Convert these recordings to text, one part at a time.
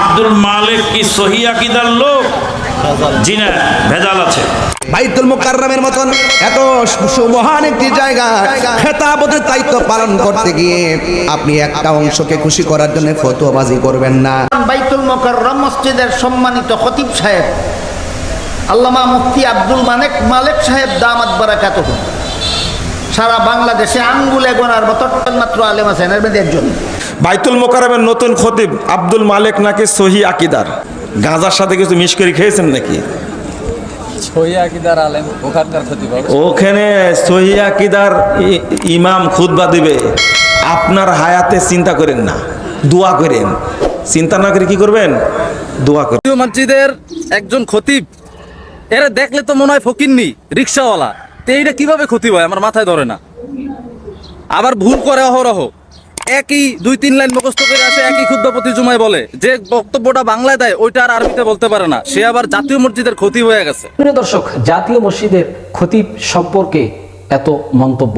আব্দুল মালিক কি সহি আকিদার লোক? জি না ভেজাল আছে। বাইতুল মুকাররমের মতন এত মহান একটি জায়গা খেতাবতের দায়িত্ব পালন করতে গিয়ে আপনি একটা অংশকে খুশি করার জন্য ফতোয়াবাজি করবেন না। বাইতুল মোকাররম মসজিদের সম্মানিত খতিব সাহেব আল্লামা মুফতি আব্দুল মানেক মালেক সাহেব দামাত বারাকাত সারা বাংলাদেশে আঙ্গুলে গোনার মতো মাত্র আলেম আছেন এর মধ্যে একজন। বাইতুল মোকারমের নতুন খতিব আব্দুল মালিক নাকি সহি আকিদার? গাঁজার সাথে কিছু মিশ করে খেয়েছেন নাকি? ওখানে সহি আকিদার ইমাম খুতবা দিবে। আপনার হায়াতে চিন্তা করেন না দোয়া করেন। চিন্তা না করে কি করবেন? দোয়া করেন। মসজিদের একজন খতিব এরা দেখলে তো মনে হয় ফকিরনি রিক্সাওয়ালা। তো এইটা কীভাবে ক্ষতি হয়? আমার মাথায় ধরে না। আবার ভুল করে অহরহ। একই দুই তিন লাইন মুখস্থ করে আসে, একই ক্ষুদ্র প্রতি জুমায় বলে। যে বক্তব্যটা বাংলায় দেয়, ওইটা আর আরবিতে বলতে পারে না। সে আবার জাতীয় মসজিদের ক্ষতি হয়ে গেছে। প্রিয় দর্শক, জাতীয় মসজিদের খতিব সম্পর্কে এত মন্তব্য।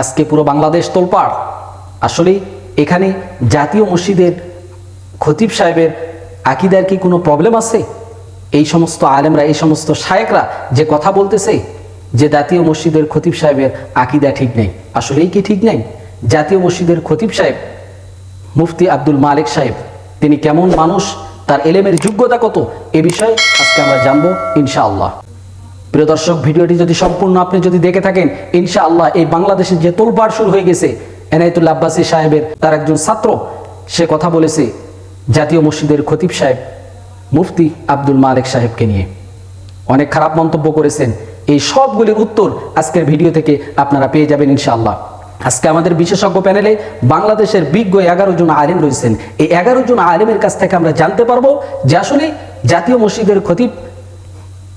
আজকে পুরো বাংলাদেশ তোলপাড়। আসলে এখানে জাতীয় মসজিদের খতিব সাহেবের আকিদার কি কোনো প্রবলেম আছে? এই সমস্ত আলেমরা, এই সমস্ত শায়েকরা যে কথা বলতেছে, যে জাতীয় মসজিদের খতিব সাহেবের আকিদা ঠিক নেই। আসলেই কি ঠিক নেই? জাতীয় মসজিদের খতিব সাহেব, মুফতি আব্দুল মালিক সাহেব, তিনি কেমন মানুষ, তার এলেমের যোগ্যতা কত, এ বিষয়ে আজকে আমরা জানব ইনশাআল্লাহ। প্রিয় দর্শক, ভিডিওটি যদি সম্পূর্ণ আপনি যদি দেখে থাকেন, ইনশাআল্লাহ এই বাংলাদেশের যে তোলপাড় শুরু হয়ে গেছে এনায়তুল্লা আব্বাসী সাহেবের তার একজন ছাত্র, সে কথা বলেছে জাতীয় মসজিদের খতিব সাহেব, মুফতি আব্দুল মালিক সাহেবকে নিয়ে। অনেক খারাপ মন্তব্য করেছেন। এই সবগুলির উত্তর আজকের ভিডিও থেকে আপনারা পেয়ে যাবেন ইনশাআল্লাহ। আজকে আমাদের বিশেষজ্ঞ প্যানেলে বাংলাদেশের বিজ্ঞ এগারো জন আলেম রয়েছেন। এই এগারো জন আলেমের কাছ থেকে আমরা জানতে পারব যে আসলে জাতীয় মসজিদের খতিব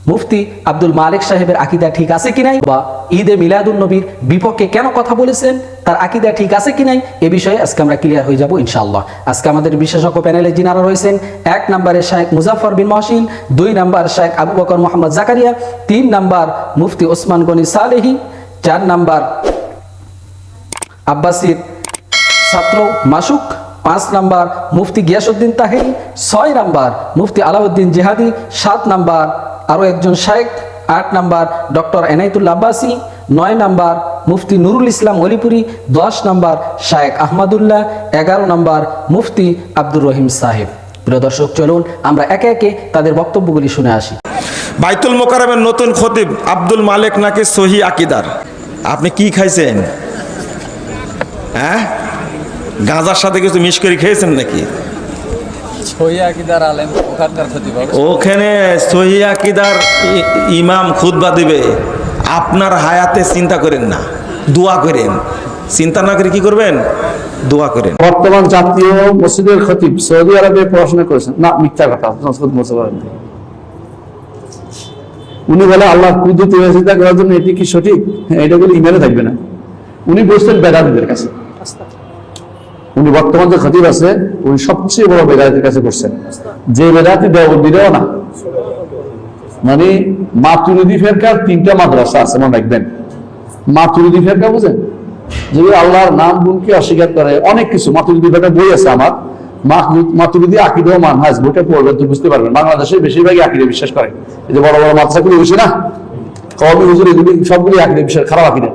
মুফতি আব্দুল মালিক সাহেবের আকিদা ঠিক আছে কি নাই? বা ঈদে মিলাদুল নবীর বিপক্ষে কেন কথা বলেছেন? তার আকিদা ঠিক আছে কি নাই? এ বিষয়ে আজকে আমরা ক্লিয়ার হয়ে যাব ইনশাআল্লাহ। আজকে আমাদের বিশেষজ্ঞ প্যানেলে যিনারা রয়েছেন, এক নম্বরে শাহেখ মুজাফর বিন মহসিন, দুই নাম্বার শাহেখ আবু বকর মোহাম্মদ জাকারিয়া, তিন নাম্বার মুফতি ওসমান গনি সালেহি, চার নাম্বার আব্বাসির ছাত্র মাসুক, পাঁচ নাম্বার মুফতি গিয়াসুদ্দিন তাহেরি, ছয় নাম্বার মুফতি আলাউদ্দিন জেহাদি, সাত নাম্বার আরও একজন শায়েক আট নাম্বার ডক্টর এনাইতুল্লা আব্বাসি, নয় নাম্বার মুফতি নুরুল ইসলাম অলিপুরি, দশ নাম্বার শায়েক আহমদুল্লাহ, এগারো নাম্বার মুফতি আব্দুর রহিম সাহেব। প্রিয় দর্শক, চলুন আমরা একে একে তাদের বক্তব্যগুলি শুনে আসি। বাইতুল মোকারমের নতুন খতিব আব্দুল মালিক নাকি সহি আকিদার? আপনি কি খাইছেন? হ্যাঁ? গাঁজার সাথে কিছু মিশ করে খেয়েছেন নাকি? ওখানে সহি আকিদার ই- ইমাম খুতবা দিবে। আপনার হায়াতে চিন্তা করেন না দোয়া করেন। চিন্তা না করে কি করবেন? দোয়া করেন। বর্তমান জাতীয় মসজিদের খতিব সৌদি আরবে পড়াশোনা করেছেন। না মিথ্যা কথা উনি বলে আল্লাহ কুদুত চিন্তা করার জন্য এটি কি সঠিক? হ্যাঁ, এটা বলে ইমেলে থাকবে না। উনি বসছেন বেদান্তের কাছে। উনি বর্তমান যে খতিব আছে, উনি সবচেয়ে বড় বেদান্তের কাছে করছেন যে বেদাতি দেওয়া না। মানে মাতুরিদি ফেরকার তিনটা মাদ্রাসা আছে, মনে রাখবেন। মাতুরিদি ফেরকা বুঝেন? যদি আল্লাহর নাম গুণকে অস্বীকার করে, অনেক কিছু মাতুরিদি ফেরকা বই আছে আমার। মাতুরিদি আকিদে মানহাজ, বইটা পড়বেন তো বুঝতে পারবেন। বাংলাদেশে বেশিরভাগই আকিদে বিশ্বাস করে। এই যে বড় বড় মাদ্রাসাগুলি বসে না? কবি হুজুর এগুলি সবগুলি আকিদে বিশ্বাস, খারাপ আকিদে।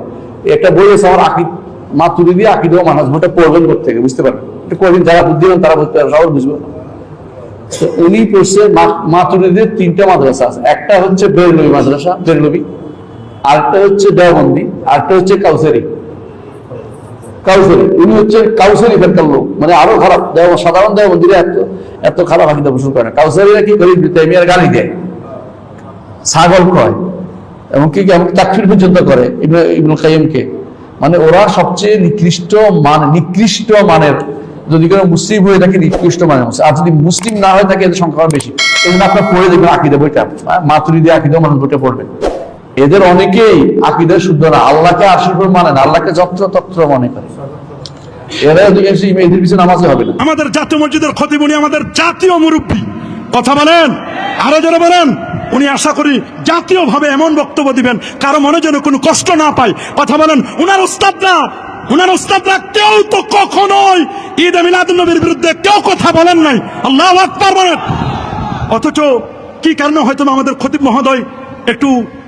একটা বই আছে আমার আকিদ মাতুরিদি আকিদে ও মানহাজ বইটা পড়বেন থেকে, বুঝতে পারবেন এটা কোনদিন যারা বুদ্ধিমান, তারা বুঝতে পারবে, সবাই বুঝবে। তো উনি পড়ছে মাতুরিদের তিনটা মাদ্রাসা আছে। একটা হচ্ছে বেরলবি মাদ্রাসা, বেরলবি। আরেকটা হচ্ছে দেওবন্দি, আরেকটা হচ্ছে কাউসারি। কাউসারি, উনি হচ্ছে কাউসারি ফেরকার লোক মানে আরও খারাপ। দেব সাধারণ দেওবন্দিরা এত এত খারাপ আকিদা পোষণ করে না। কাউসারিরা কি করে তেমিয়ার গালি দেয়? ছাগল কয় এবং কি এমন তাকফির পর্যন্ত করে, ইবনে- ইবনুল কাইয়িমকে। মানে ওরা সবচেয়ে নিকৃষ্ট মান, নিকৃষ্ট মানের। যদি কোনো মুসলিম হয়ে থাকে, নিকৃষ্ট মানের মুসলিম। আর যদি মুসলিম না হয়ে থাকে, এদের সংখ্যা বেশি। এই জন্য আপনার পড়ে দেখবেন আকিদা বইটা। মাতুরিদি আকিদা মানুষ বইটা পড়বেন এদের অনেকেই আকিদা শুদ্ধ না। আল্লাহকে আশীর্বাদ মানে না, আল্লাহকে যত্র তত্র মনে করে। এরা অধিকাংশ এদের পিছনে নামাজে হবে না। আমাদের জাতীয় মসজিদের খতিব উনি আমাদের জাতীয় মুরব্বী। কথা বলেন? আরও যারা বলেন? উনি আশা করি জাতীয়ভাবে এমন বক্তব্য দিবেন, কারও মনে যেন কোনো কষ্ট না পায়। কথা বলেন, উনার উস্তাদ না উনার উস্তাদরা কেউ তো কখনোই ঈদ মিলাদ নবীর বিরুদ্ধে কেউ কথা বলেন নাই। আল্লাহ আকবর বলেন। অথচ কি কারণে হয়তো আমাদের খতিব মহোদয় একটু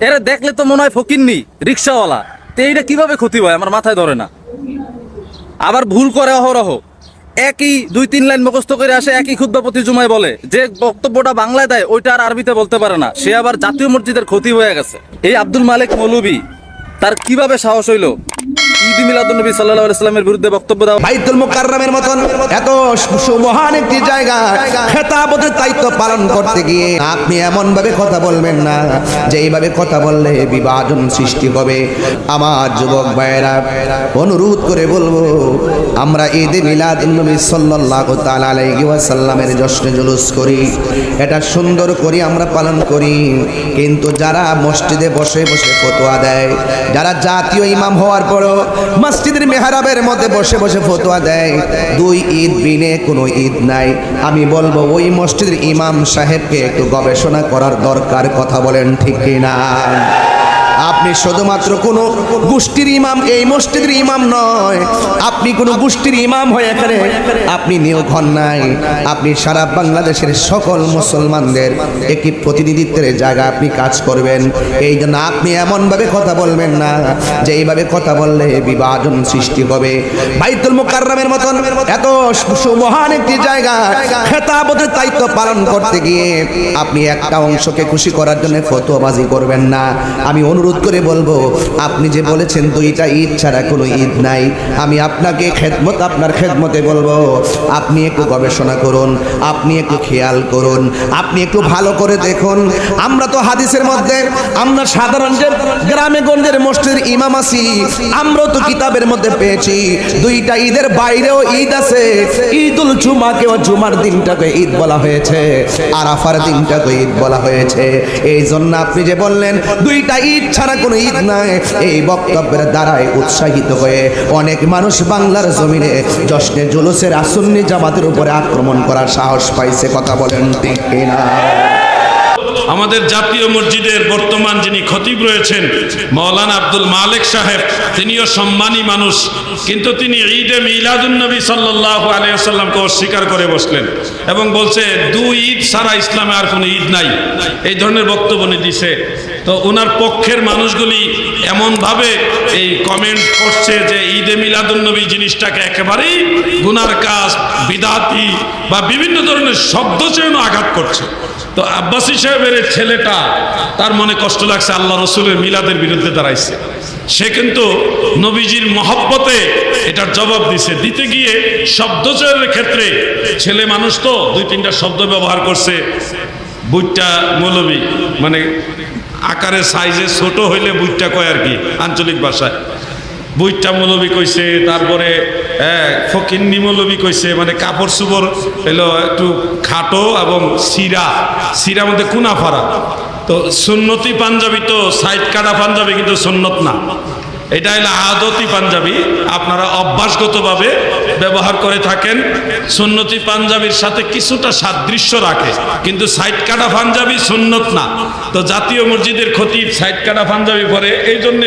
এরা দেখলে তো মনে হয় ফকিরনি রিক্সাওয়ালা। তো এইটা কীভাবে ক্ষতি হয়? আমার মাথায় ধরে না। আবার ভুল করে অহরহ। একই দুই তিন লাইন মুখস্থ করে আসে, একই ক্ষুদ্র প্রতি জুমায় বলে। যে বক্তব্যটা বাংলায় দেয়, ওইটা আর আরবিতে বলতে পারে না। সে আবার জাতীয় মসজিদের ক্ষতি হয়ে গেছে। এই আব্দুল মালিক মৌলবি, তার কীভাবে সাহস হইল? ঈদ মিলাদুন্নবী সাল্লাহ সাল্লামের বিরুদ্ধে বক্তব্য দেওয়া বাইতুল মুকাররমের মতন এত সুমহান একটি জায়গা, খেতাবতের দায়িত্ব পালন করতে গিয়ে আপনি এমন ভাবে কথা বলবেন না যে এইভাবে কথা বললে বিভাজন সৃষ্টি হবে। আমার যুবক ভাইয়েরা, অনুরোধ করে বলব আমরা ঈদে মিলাদ নবী আলাইহি ওয়াসাল্লামের জশ্নে জুলুস করি। এটা সুন্দর করি, আমরা পালন করি। কিন্তু যারা মসজিদে বসে বসে ফতোয়া দেয়, যারা জাতীয় ইমাম হওয়ার পরও মসজিদের মেহরাবের মধ্যে বসে বসে ফতোয়া দেয়, দুই ঈদ বিনে কোনো ঈদ নাই। আমি বলব, ওই মসজিদের ইমাম সাহেবকে একটু গবেষণা করার দরকার, কথা বলেন ঠিক কিনা? আপনি শুধুমাত্র কোন গোষ্ঠীর ইমাম, এই মসজিদের ইমাম নয়। আপনি কোন গোষ্ঠীর ইমাম হয়ে এখানে আপনি নিয়োগ হন নাই। আপনি সারা বাংলাদেশের সকল মুসলমানদের একটি প্রতিনিধিত্বের জায়গা আপনি কাজ করবেন। এই জন্য আপনি এমনভাবে কথা বলবেন না যে এইভাবে কথা বললে বিভাজন সৃষ্টি হবে। বাইতুল মুকাররমের মতন এত সুমহান একটি জায়গা খেতাবতের দায়িত্ব পালন করতে গিয়ে আপনি একটা অংশকে খুশি করার জন্য ফতোয়াবাজি করবেন না। আমি অনুরোধ করে বলব, আপনি যে বলেছেন দুইটা ঈদ ছাড়া কোনো ঈদ নাই, আমি আপনাকে খেদমত, আপনার খেদমতে বলব, আপনি একটু গবেষণা করুন, আপনি একটু খেয়াল করুন, আপনি একটু ভালো করে দেখুন। আমরা তো হাদিসের মধ্যে, আমরা সাধারণ যে গ্রামে গঞ্জের মসজিদের ইমাম আছি আমরা তো কিতাবের মধ্যে পেয়েছি, দুইটা ঈদের বাইরেও ঈদ আছে। ঈদুল জুমাকেও জুমার দিনটাকে ঈদ বলা হয়েছে, আরাফার দিনটাকে ঈদ বলা হয়েছে। এই জন্য আপনি যে বললেন, দুইটা ঈদ ছাড়া কোনো ঈদ নাই। এই বক্তব্যের দ্বারাই উৎসাহিত হয়ে অনেক মানুষ বাংলার জমিনে জশ্নে জুলুসের আসন্নি জামাতের উপরে আক্রমণ করার সাহস পাইছে, কথা বলেন কিনা? আমাদের জাতীয় মসজিদের বর্তমান যিনি খতিব রয়েছেন, মৌলানা আব্দুল মালিক সাহেব, তিনিও সম্মানী মানুষ, কিন্তু তিনি ঈদে মিলাদুন্নবী সাল্লাহ আলিয়াল্লামকে অস্বীকার করে বসলেন এবং বলছে দুই ঈদ সারা ইসলামে আর কোনো ঈদ নাই। এই ধরনের বক্তব্য দিছে। তো ওনার পক্ষের মানুষগুলি এমনভাবে এই কমেন্ট করছে যে ঈদে মিলাদুন্নবী জিনিসটাকে একেবারেই গুনার কাজ, বিদাতি বা বিভিন্ন ধরনের শব্দ চেয়েও আঘাত করছে। তো আব্বাসী সাহেবের ছেলেটা, তার মনে কষ্ট লাগছে, আল্লাহ রসুলের মিলাদের বিরুদ্ধে দাঁড়াইছে। সে কিন্তু নবীজির মহব্বতে এটার জবাব দিছে। দিতে গিয়ে শব্দচয়ের ক্ষেত্রে ছেলে মানুষ তো দুই তিনটা শব্দ ব্যবহার করছে। বুটটা মৌলবী মানে আকারে সাইজে ছোট হইলে বুইটা কয় আর কি? আঞ্চলিক ভাষায়। বুইটা মৌলবি কইছে, তারপরে ফকিন্নি মৌলবী কইছে মানে কাপড় চুপড় এলো একটু খাটো এবং সিরা সিরা মধ্যে কুনা ফারা তো সুন্নতি পাঞ্জাবি তো, সাইড কাটা পাঞ্জাবি কিন্তু সুন্নত না। এটা হলো আদতি পাঞ্জাবি। আপনারা অভ্যাসগতভাবে ব্যবহার করে থাকেন। সুন্নতি পাঞ্জাবির সাথে কিছুটা সাদৃশ্য রাখে। কিন্তু সাইড কাটা পাঞ্জাবি সুন্নত না। তো জাতীয় মসজিদের খতিব সাইড কাটা পাঞ্জাবি পরে। এই জন্য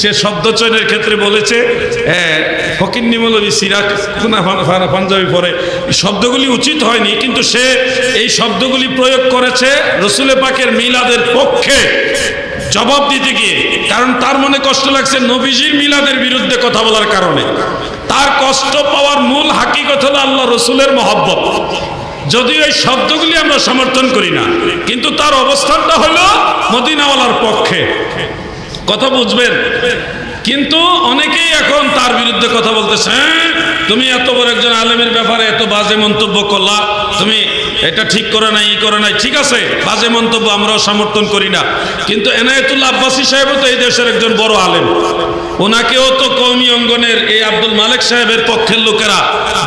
সে শব্দচয়নের ক্ষেত্রে বলেছে ফকিন্নি মৌলবী সিরাক পাঞ্জাবি পরে। শব্দগুলি উচিত হয়নি, কিন্তু সে এই শব্দগুলি প্রয়োগ করেছে রসুলে পাকের মিলাদের পক্ষে। জবাব দিতে গিয়ে, কারণ তার মনে কষ্ট লাগছে নবীজির মিলাদের বিরুদ্ধে কথা বলার কারণে। তার কষ্ট পাওয়ার মূল হাকিকত হলো আল্লাহ রসুলের মহব্বত। যদিও এই শব্দগুলি আমরা সমর্থন করি না, কিন্তু তার অবস্থানটা হলো মদিনাওয়ালার পক্ষে। কথা বুঝবেন? কিন্তু অনেকেই এখন তার বিরুদ্ধে কথা বলতেছে "হ্যাঁ, তুমি এত বড় একজন আলেমের ব্যাপারে এত বাজে মন্তব্য করলা তুমি এটা ঠিক করে নাই ই করে নাই। ঠিক আছে বাজে মন্তব্য আমরাও সমর্থন করি না। কিন্তু এনায়েতুল্লাহ আব্বাসী সাহেবও তো এই দেশের একজন বড় আলেম। ওনাকেও তো কৌমি অঙ্গনের এই আব্দুল মালিক সাহেবের পক্ষের লোকেরা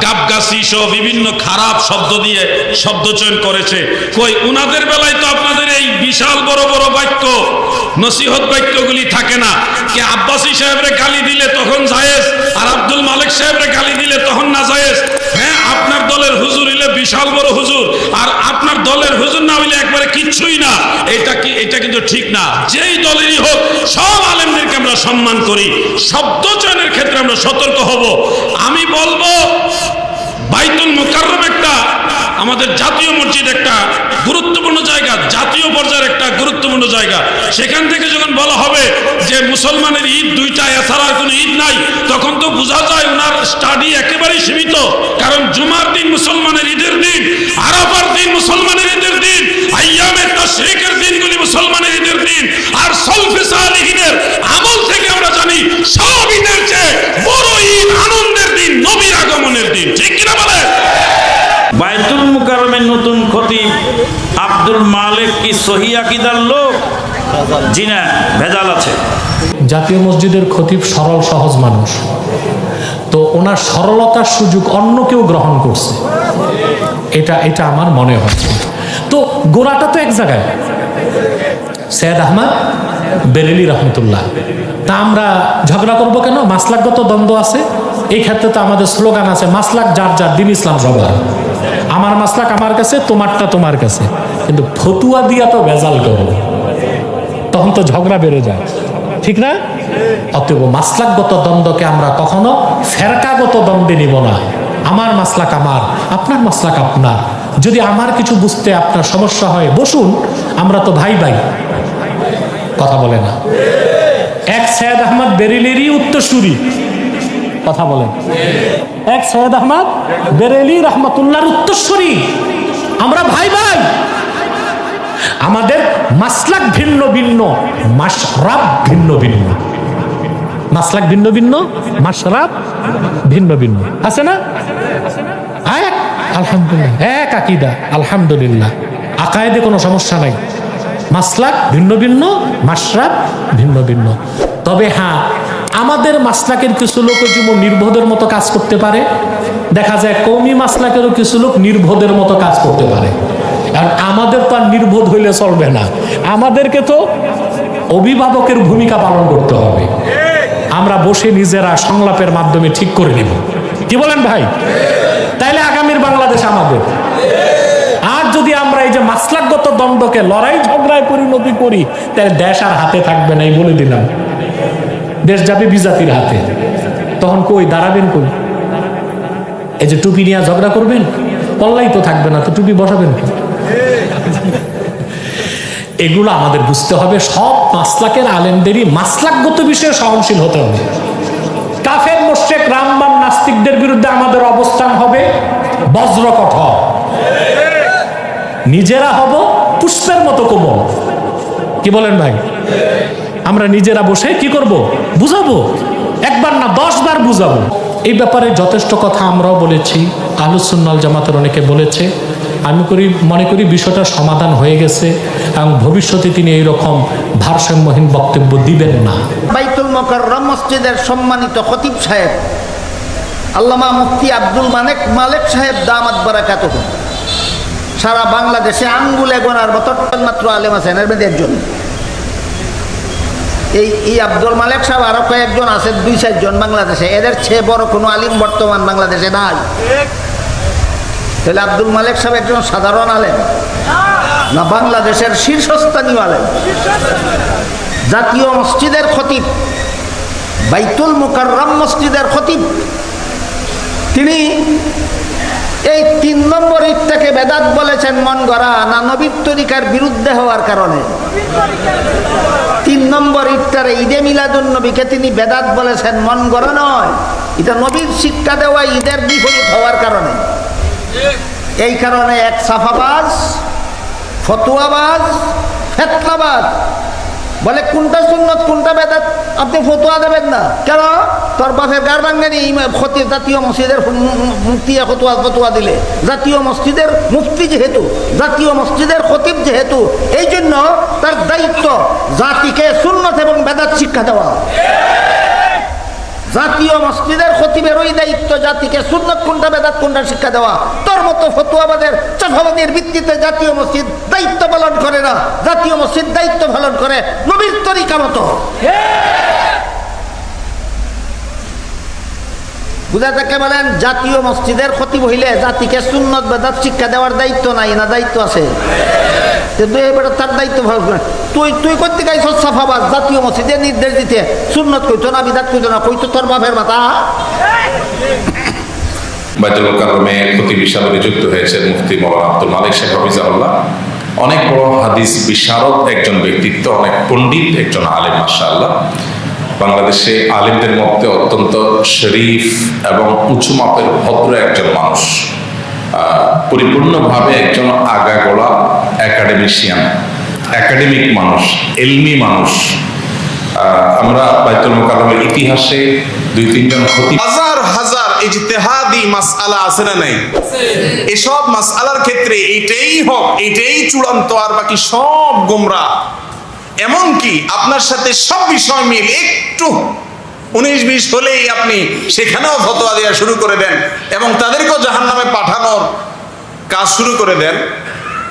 গাবগাছি সহ বিভিন্ন খারাপ শব্দ দিয়ে শব্দ চয়ন করেছে। কই উনাদের বেলায় তো আপনাদের এই বিশাল বড় বড় বাক্য নসিহত বাক্যগুলি থাকে না। কে আব্বাসী সাহেবরে গালি দিলে তখন জায়েজ, আর আব্দুল মালিক সাহেবরে গালি দিলে তখন না জায়েজ। হ্যাঁ আপনার দলের হুজুর হইলে বিশাল বড় হুজুর, আর আপনার দলের হুজুর না হইলে একবারে কিচ্ছুই না। এটা কি, এটা কিন্তু ঠিক না। যেই দলেরই হোক, সব আলেমদেরকে আমরা সম্মান করি, শব্দ চয়নের ক্ষেত্রে আমরা সতর্ক হব। আমি বলব, বাইতুল মুকাররম একটা আমাদের জাতীয় মসজিদ একটা গুরুত্বপূর্ণ জায়গা, জাতীয় পর্যায়ের একটা গুরুত্বপূর্ণ জায়গা। সেখান থেকে যখন বলা হবে যে মুসলমানের ঈদ দুইটা, এছাড়া কোনো ঈদ নাই, তখন তো বোঝা যায় ওনার স্টাডি একেবারেই সীমিত। কারণ জুমার দিন মুসলমানের ঈদের দিন, আরাফার দিন মুসলমানের ঈদের দিন, আইয়ামে তাশরিকের দিনগুলি মুসলমানের ঈদের দিন, আর সলফে সালিহিনের আমল থেকে আমরা জানি সব ঈদের চেয়ে বড় ঈদ আনন্দের দিন, নবীর আগমনের দিন। ঠিক কিনা বলেন? বাইতুল নতুন খতিব আব্দুল মালিক কি সহি আকিদার লোক? জি না, ভেজাল আছে। জাতীয় মসজিদের খতিব সরল, সহজ মানুষ। তো ওনার সরলতার সুযোগ অন্য কেউ গ্রহণ করছে। এটা এটা আমার মনে হচ্ছে। তো গোড়াটা তো এক জায়গায়। সৈয়দ আহমদ বেরেলি রহমতুল্লাহ। তা আমরা ঝগড়া করব কেন? মাসলাকগত দ্বন্দ্ব আছে। এই ক্ষেত্রে তো আমাদের স্লোগান আছে, মাসলাক যার যার, দিন ইসলাম সবার। আমার মাসলাক আমার কাছে, তোমারটা তোমার কাছে। কিন্তু ফতুয়া দিয়া তো ভেজাল করো। তখন তো ঝগড়া বেড়ে যায়। ঠিক না? অতএব মাসলাকগত দ্বন্দ্বকে আমরা কখনো ফেরকাগত দ্বন্দ্বে নিব না। আমার মাসলাক আমার, আপনার মাসলাক আপনার। যদি আমার কিছু বুঝতে আপনার সমস্যা হয়, বসুন, আমরা তো ভাই ভাই। কথা বলে না। এক সৈয়দ আহমদ বেরিলেরই উত্তরসূরি। কথা বলেন এক সৈয়দ আহমদ বেরেলি রহমতুল্লাহর উত্তরসূরি। আমরা ভাই ভাই। আমাদের মাসলাক ভিন্ন ভিন্ন মাসরাব ভিন্ন ভিন্ন। মাসলাক ভিন্ন ভিন্ন মাসরাব ভিন্ন ভিন্ন। আছে না? এক, আলহামদুলিল্লাহ। এক আকিদা, আলহামদুলিল্লাহ। আকায়েদে কোনো সমস্যা নাই। মাসলাক ভিন্ন ভিন্ন মাসরাব ভিন্ন ভিন্ন। তবে হ্যাঁ আমাদের মাসলাকের কিছু লোক যেমন নির্বোধের মতো কাজ করতে পারে। দেখা যায় কৌমি মাসলাকেরও কিছু লোক নির্বোধের মতো কাজ করতে পারে। আর আমাদের তো আর নির্বোধ হইলে চলবে না। আমাদেরকে তো অভিভাবকের ভূমিকা পালন করতে হবে। আমরা বসে নিজেরা সংলাপের মাধ্যমে ঠিক করে নিব। কি বলেন ভাই? তাইলে আগামীর বাংলাদেশ আমাদের। আর যদি আমরা এই যে মাসলাকগত দ্বন্দ্বকে লড়াই ঝগড়ায় পরিণতি করি তাহলে দেশ আর হাতে থাকবে না, এই বলে দিলাম। দেশ যাবে বিজাতির হাতে। তখন কই, দাঁড়াবেন কই? এই যে টুপি নিয়ে ঝগড়া করবেন? পল্লাই তো থাকবে না, তো টুপি বসাবেন এগুলো আমাদের বুঝতে হবে, সব মাসলাকের আলেমদেরই মাসলাকগত বিষয়ে সহনশীল হতে হবে। কাফের, মোশেক, রামবান নাস্তিকদের বিরুদ্ধে আমাদের অবস্থান হবে বজ্র কঠোর নিজেরা হব পুষ্পের মতো কোমল। কি বলেন ভাই? আমরা নিজেরা বসে কি করব? বুঝাবো? একবার না দশ বার বুঝাবো। এই ব্যাপারে যথেষ্ট কথা আমরাও বলেছি। আলুসুন্নাল জামাতের অনেকে বলেছে। আমি করি, মনে করি বিষয়টা সমাধান হয়ে গেছে এবং ভবিষ্যতে তিনি এইরকম ভারসাম্যহীন বক্তব্য দিবেন না। বাইতুল মোকাররম মসজিদের সম্মানিত খতিব সাহেব, আল্লামা মুফতি আব্দুল মানেক মালেক সাহেব দামাত বারাকাত সারা বাংলাদেশে আঙ্গুলে গোনার মতো মাত্র আলেম আছেন এর একজন। এই এই আব্দুল মালেক সাহেব আরও কয়েকজন আছেন দুই, চারজন বাংলাদেশে। এদের চেয়ে বড় কোনো আলিম বর্তমান বাংলাদেশে নাই। তাহলে আব্দুল মালেক সাহেব একজন সাধারণ আলেম, না বাংলাদেশের শীর্ষস্থানীয় আলেম? জাতীয় মসজিদের খতিব, বাইতুল মুকাররম মসজিদের খতিব। তিনি এই তিন নম্বর ইটটাকে বেদাত বলেছেন মন গড়া, না নবীর তরিকার বিরুদ্ধে হওয়ার কারণে? তিন নম্বর ইটটারে ঈদে মিলাদুন নবীকে তিনি বেদাত বলেছেন, মন গড়া নয়। এটা নবীর শিক্ষা দেওয়া ঈদের বিপরীত হওয়ার কারণে। এই কারণে এক সাফাবাজ, ফতুয়াবাজ ফেতলাবাজ বলে, কোনটা সুন্নত, কোনটা বেদাত? আপনি ফতুয়া দেবেন না। কেন? তোর বাপের গার বাঙ্গানি জাতীয় মসজিদের মুক্তি ফতুয়া ফতুয়া দিলে। জাতীয় মসজিদের মুক্তি যেহেতু, জাতীয় মসজিদের খতিব যেহেতু এই জন্য তার দায়িত্ব জাতিকে সুন্নত এবং বেদাত শিক্ষা দেওয়া। জাতীয় মসজিদের খতিবের ওই দায়িত্ব জাতিকে সুন্নত কোনটা বেদাত কোনটা শিক্ষা দেওয়া। তোর মতো ফতুয়াবাদের চাফাবাদের ভিত্তিতে জাতীয় মসজিদ দায়িত্ব পালন করে না। জাতীয় মসজিদ দায়িত্ব পালন করে নবীর তরিকা মতো। বুঝা থেকে বলেন, জাতীয় মসজিদের ক্ষতি হইলে জাতিকে সুন্নত বেদাত শিক্ষা দেওয়ার দায়িত্ব নাই না দায়িত্ব আছে? কিন্তু এবারে তার দায়িত্ব করে। তুই তুই করতে গাইছ সাফাবাদ, জাতীয় মসজিদে নির্দেশ দিতে। সুন্নত কইতো না, বিদাত কইতো না, কইতো তোর বাপের মাথা বাইতুল মোকাররমে খতিব হিসাবে নিযুক্ত হয়েছেন মুফতি মৌলানা আব্দুল মালিক শেখ হাফিজাহুল্লাহ। অনেক বড় হাদিস বিশারদ একজন ব্যক্তিত্ব, অনেক পণ্ডিত একজন আলেম, মাশাআল্লাহ। বাংলাদেশে আলেমদের মধ্যে অত্যন্ত শরীফ এবং উঁচু মাপের ভদ্র একজন মানুষ পরিপূর্ণভাবে একজন আগাগোড়া একাডেমিশিয়ান একাডেমিক মানুষ, এলমি মানুষ। আমরা বাইতুল মোকাররমের ইতিহাসে দুই, তিনজন খতিব হাজার হাজার ইজতেহাদি মাসআলা আছে না নাই? এসব মাসআলার ক্ষেত্রে এইটাই হোক, এইটাই চূড়ান্ত, আর বাকি সব গোমরা। এমনকি আপনার সাথে সব বিষয় মিল, একটু উনিশ বিশ হলেই আপনি সেখানেও ফতোয়া দেওয়া শুরু করে দেন এবং তাদেরকেও জাহান নামে পাঠানোর কাজ শুরু করে দেন,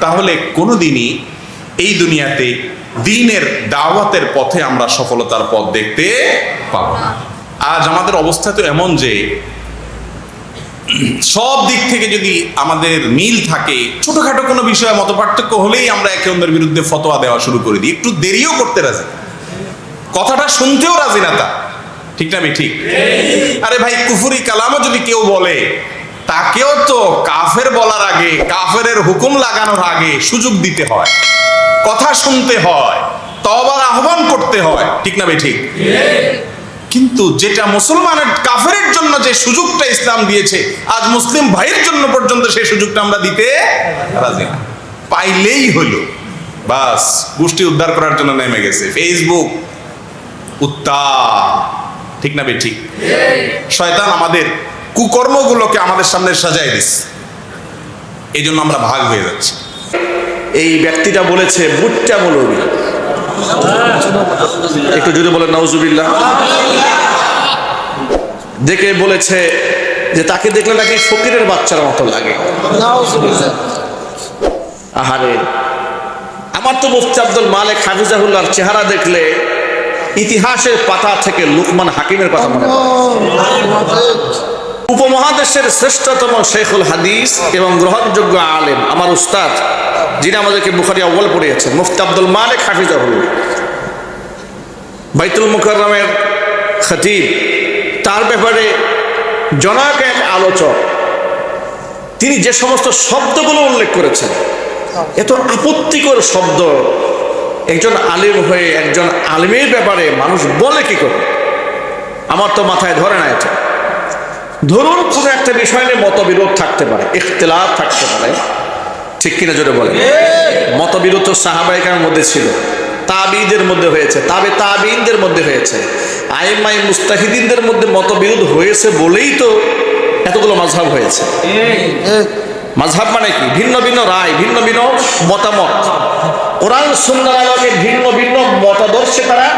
তাহলে কোনোদিনই এই দুনিয়াতে দিনের দাওয়াতের পথে আমরা সফলতার পথ দেখতে পাব আজ আমাদের অবস্থা তো এমন যে সব দিক থেকে যদি আমাদের মিল থাকে, ছোটখাটো কোনো বিষয়ে মত পার্থক্য হলেই আমরা একে অন্যের বিরুদ্ধে ফতোয়া দেওয়া শুরু করে দিই। একটু দেরিও করতে রাজি। কথাটা শুনতেও রাজি না তা। ঠিক না ঠিক আরে ভাই, কুফুরি কালামও যদি কেউ বলে, তাকেও তো কাফের বলার আগে, কাফেরের হুকুম লাগানোর আগে সুযোগ দিতে হয়। কথা শুনতে হয় তবার আহ্বান করতে হয়। ঠিক না ঠিক কিন্তু যেটা মুসলমানের কাফেরের জন্য যে সুযোগটা ইসলাম দিয়েছে, আজ মুসলিম ভাইয়ের জন্য পর্যন্ত সেই সুযোগটা আমরা দিতে রাজি না। পাইলেই হলো। বাস, গোষ্ঠী উদ্ধার করার জন্য নেমে গেছে। ফেসবুক উত্তাপ। ঠিক না বে, ঠিক? শয়তান আমাদের কুকর্মগুলোকে আমাদের সামনে সাজাই দিস। এই জন্য আমরা ভাগ হয়ে যাচ্ছি। এই ব্যক্তিটা বলেছে বুটটা মৌলবী। একটু যদি বলেন নওজুবিল্লাহ দেখে বলেছে যে তাকে দেখলে নাকি ফকিরের বাচ্চার মতো লাগে। আহারে, আমার তো মুফতি আব্দুল মালিক হাফিজাহুল্লাহর চেহারা দেখলে ইতিহাসের পাতা থেকে লুকমান হাকিমের কথা মনে পড়ে। উপমহাদেশের শ্রেষ্ঠতম শেখুল হাদিস এবং গ্রহণযোগ্য আলেম আমার উস্তাদ, যিনি আমাদেরকে বুখারি আউ্বাল পড়িয়েছেন, মুফতি আব্দুল মালিক হাফিজাহুল্লাহ। বাইতুল মুকাররমের খতিব, তার ব্যাপারে জনক এক আলোচক, তিনি যে সমস্ত শব্দগুলো উল্লেখ করেছেন, এত আপত্তিকর শব্দ, একজন আলিম হয়ে একজন আলিমের ব্যাপারে মানুষ বলে কি করে? আমার তো মাথায় ধরে না এটা। ধরুন কোনো একটা বিষয় নিয়ে মতবিরোধ থাকতে পারে ইখতলাফ থাকতে পারে। ঠিক কিনা জোরে বলে মতবিরোধ তো সাহাবাহিকার মধ্যে ছিল তাবিদের মধ্যে হয়েছে তাবে তাবিনদের মধ্যে হয়েছে আইমাই মুস্তাহিদিনদের মধ্যে মতবিরোধ হয়েছে বলেই তো এতগুলো মাঝহাব হয়েছে। মাঝহাব মানে কি? ভিন্ন ভিন্ন রায় ভিন্ন ভিন্ন মতামত। কোরআন সুন্দর আলোকে ভিন্ন ভিন্ন মতাদর্শে তারা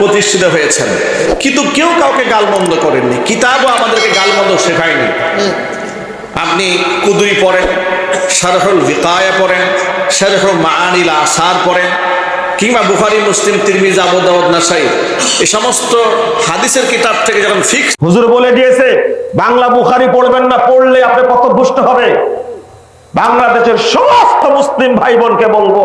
প্রতিষ্ঠিত হয়েছেন। কিন্তু কেউ কাউকে গালমন্দ করেননি। কিতাবও আমাদেরকে গালমন্দ শেখায়নি। আপনি কুদুই পড়েন, শারহুল বিকায়া পড়েন, শারহুল মাআনিল আসার পড়েন, কিংবা বুখারি, মুসলিম, তিরমিজ, আবু দাউদ, নাসাই, এই সমস্ত হাদিসের কিতাব থেকে যখন ফিক্স হুজুর বলে দিয়েছে, বাংলা বুখারি পড়বেন না, পড়লে আপনি কত দুষ্ট হবে। বাংলাদেশের সমস্ত মুসলিম ভাই বোনকে বলব,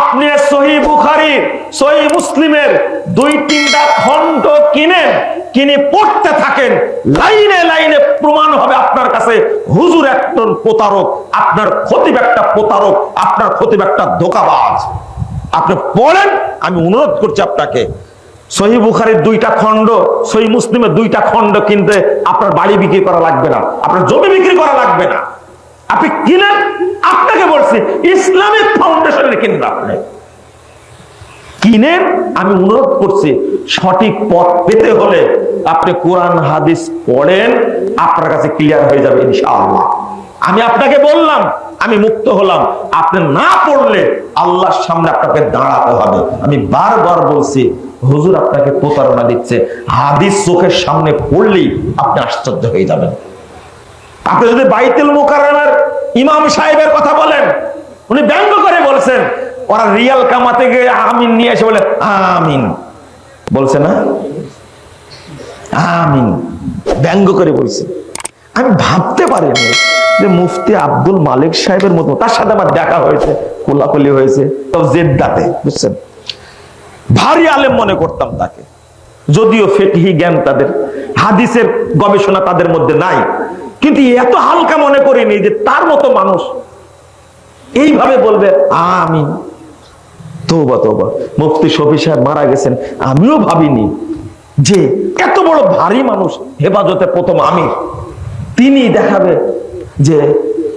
আপনি সহি বুখারি, সহি মুসলিমের দুই তিনটা খণ্ড কিনেন কিনে পড়তে থাকেন, লাইনে লাইনে প্রমাণ হবে আপনার কাছে। হুজুর একজন প্রতারক, আপনার খতিব একটা প্রতারক, আপনার খতিব একটা ধোকাবাজ। আপনি পড়েন, আমি অনুরোধ করছি আপনাকে, সহি বুখারির দুইটা খণ্ড, সহি মুসলিমের দুইটা খণ্ড কিনতে আপনার বাড়ি বিক্রি করা লাগবে না, আপনার জমি বিক্রি করা লাগবে না। আপনি কিনেন? আপনাকে বলছি, ইসলামিক ফাউন্ডেশনের কিনবেন আপনি। কিনেন, আমি অনুরোধ করছি, সঠিক পথ পেতে হলে আপনি কোরআন, হাদিস পড়েন, আপনার কাছে ক্লিয়ার হয়ে যাবে ইনশাআল্লাহ। আমি আপনাকে বললাম, আমি মুক্ত হলাম। আপনি না পড়লে আল্লাহর সামনে আপনাকে দাঁড়াতে হবে। আমি বারবার বলছি, হুজুর আপনাকে প্রতারণা দিচ্ছে। হাদিস চোখের সামনে পড়লেই আপনি আশ্চর্য হয়ে যাবেন। আপনি যদি বাইতুল মুকাররমের ইমাম সাহেবের কথা বলেন। উনি ব্যঙ্গ করে বলছেন, ওরা রিয়াল কামাতে গিয়ে আমিন নিয়ে এসে বলে, আমিন। বলছে না? আমিন। ব্যঙ্গ করে বলছে। আমি ভাবতে পারিনি যে মুফতি আব্দুল মালিক সাহেবের মতো, তার সাথে আমার দেখা হয়েছে, কোলাকুলি হয়েছে জেদ্দাতে, বুঝছেন? ভারী আলেম মনে করতাম তাকে। যদিও ফেকহি জ্ঞান তাদের, হাদিসের গবেষণা তাদের মধ্যে নাই। কিন্তু এত হালকা মনে করিনি যে তার মতো মানুষ। এইভাবে বলবে, আমিন। তোবা তোবা মুফতি শফি সাহেব মারা গেছেন। আমিও ভাবিনি যে এত বড় ভারী মানুষ হেফাজতে প্রথম আমির। তিনি দেখাবে যে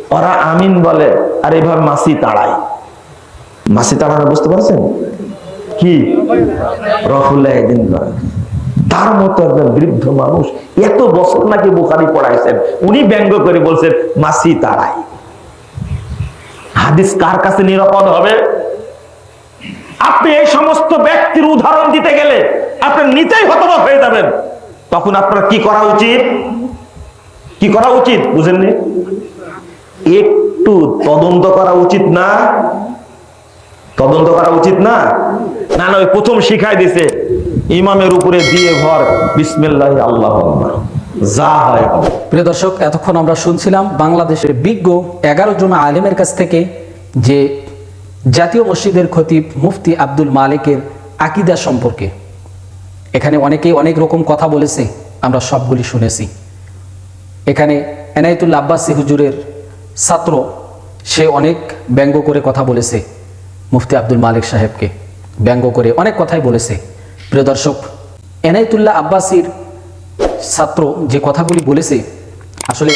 ওরা আমিন বলে, আর এইভাবে মাসি তাড়ায়। মাসি তাড়ানো বুঝতে পারছেন? কি? রফুল্লাহ একদিন তার মতো একজন বৃদ্ধ মানুষ এত বছর নাকি বুখারি পড়াইছেন, উনি ব্যঙ্গ করে বলছেন, মাসি তাড়াই হাদিস কার কাছে নিরাপদ হবে? আপনি এই সমস্ত ব্যক্তির উদাহরণ দিতে গেলে আপনি নিজেই হতবাক হয়ে যাবেন। তখন আপনার কি করা উচিত? কি করা উচিত? বুঝেননি? একটু তদন্ত করা উচিত না? তদন্ত করা উচিত না? না না, ওই প্রথম শিখাই দিছে ইমামের উপরে দিয়ে ভর, বিসমিল্লাহ আল্লাহ যা হয় প্রিয় দর্শক, এতক্ষণ আমরা শুনছিলাম বাংলাদেশের বিজ্ঞ এগারো জন আলেমের কাছ থেকে যে জাতীয় মসজিদের খতিব মুফতি আব্দুল মালিকের আকিদা সম্পর্কে। এখানে অনেকেই অনেক রকম কথা বলেছে, আমরা সবগুলি শুনেছি। এখানে এনায়েতুল্লা আব্বাসি হুজুরের ছাত্র, সে অনেক ব্যঙ্গ করে কথা বলেছে মুফতি আব্দুল মালিক সাহেবকে। ব্যঙ্গ করে অনেক কথাই বলেছে। প্রিয় দর্শক, এনায়েতুল্লাহ আব্বাসির ছাত্র যে কথাগুলি বলেছে, আসলে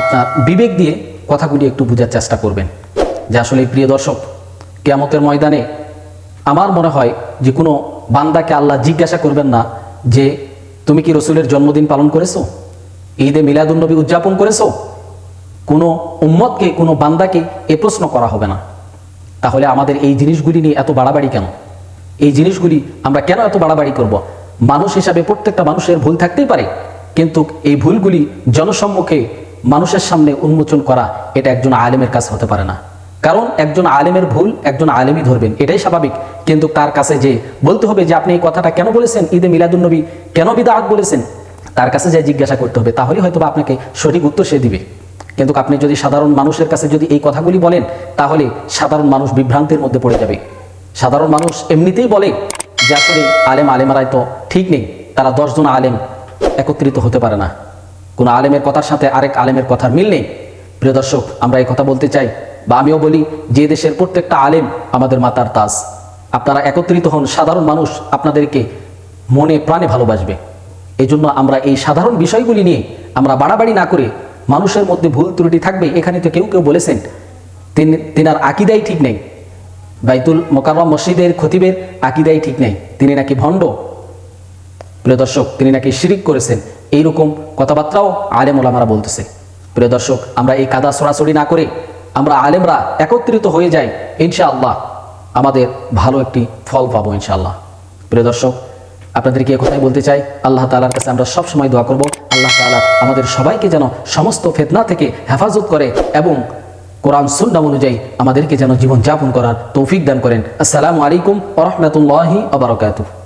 আপনার বিবেক দিয়ে কথাগুলি একটু বোঝার চেষ্টা করবেন। যে আসলে, প্রিয় দর্শক, কেয়ামতের ময়দানে আমার মনে হয় যে কোনো বান্দাকে আল্লাহ জিজ্ঞাসা করবেন না যে, তুমি কি রসুলের জন্মদিন পালন করেছ? ঈদে মিলাদুন্নবী উদযাপন করেছ? কোনো উম্মতকে, কোনো বান্দাকে এ প্রশ্ন করা হবে না। তাহলে আমাদের এই জিনিসগুলি নিয়ে এত বাড়াবাড়ি কেন? এই জিনিসগুলি আমরা কেন এত বাড়াবাড়ি করব? মানুষ হিসাবে প্রত্যেকটা মানুষের ভুল থাকতেই পারে। কিন্তু এই ভুলগুলি জনসম্মুখে মানুষের সামনে উন্মোচন করা, এটা একজন আলেমের কাছে হতে পারে না। কারণ একজন আলেমের ভুল একজন আলেমই ধরবেন, এটাই স্বাভাবিক। কিন্তু তার কাছে যে বলতে হবে যে, আপনি এই কথাটা কেন বলেছেন? ঈদে মিলাদুন্নবী কেন বিদাত বলেছেন? তার কাছে যে জিজ্ঞাসা করতে হবে তাহলে হয়তো আপনাকে সঠিক উত্তর সে দিবে। কিন্তু আপনি যদি সাধারণ মানুষের কাছে যদি এই কথাগুলি বলেন, তাহলে সাধারণ মানুষ বিভ্রান্তির মধ্যে পড়ে যাবে। সাধারণ মানুষ এমনিতেই বলে যে, আসলে আলেম, আলেমারাই তো ঠিক নেই। তারা দশজন আলেম একত্রিত হতে পারে না। কোনো আলেমের কথার সাথে আরেক আলেমের কথার মিল নেই। প্রিয় দর্শক, আমরা এই কথা বলতে চাই বা আমিও বলি, যে দেশের প্রত্যেকটা আলেম আমাদের মাতার তাজ। আপনারা একত্রিত হন, সাধারণ মানুষ আপনাদেরকে মনে প্রাণে ভালোবাসবে। এই জন্য আমরা এই সাধারণ বিষয়গুলি নিয়ে আমরা বাড়াবাড়ি না করে মানুষের মধ্যে ভুল ত্রুটি থাকবে, এখানে তো কেউ কেউ বলেছেন, তিনি, তিনার আকিদাই ঠিক নেই। বাইতুল মোকাররম মসজিদের খতিবের আকিদাই ঠিক নেই। তিনি নাকি ভণ্ড? প্রিয় দর্শক, তিনি নাকি শিরিক করেছেন? এইরকম কথাবার্তাও আলেম ওলামারা বলতেছে। প্রিয় দর্শক, আমরা এই কাদা সরাসরি না করে আমরা আলেমরা একত্রিত হয়ে যাই, ইনশাআল্লাহ। আমাদের ভালো একটি ফল পাবো, ইনশাআল্লাহ। প্রিয় দর্শক আপনাদেরকে কথাই বলতে চাই? আল্লাহ তালার কাছে আমরা সবসময় দোয়া করব। আল্লাহ তাআলা আমাদের সবাইকে যেন সমস্ত ফেতনা থেকে হেফাজত করে এবং কোরআন সুন্দর অনুযায়ী আমাদেরকে যেন জীবনযাপন করার তৌফিক দান করেন। আসসালামু আলাইকুম ওরহমতুল্লাহি আবরকাতুহ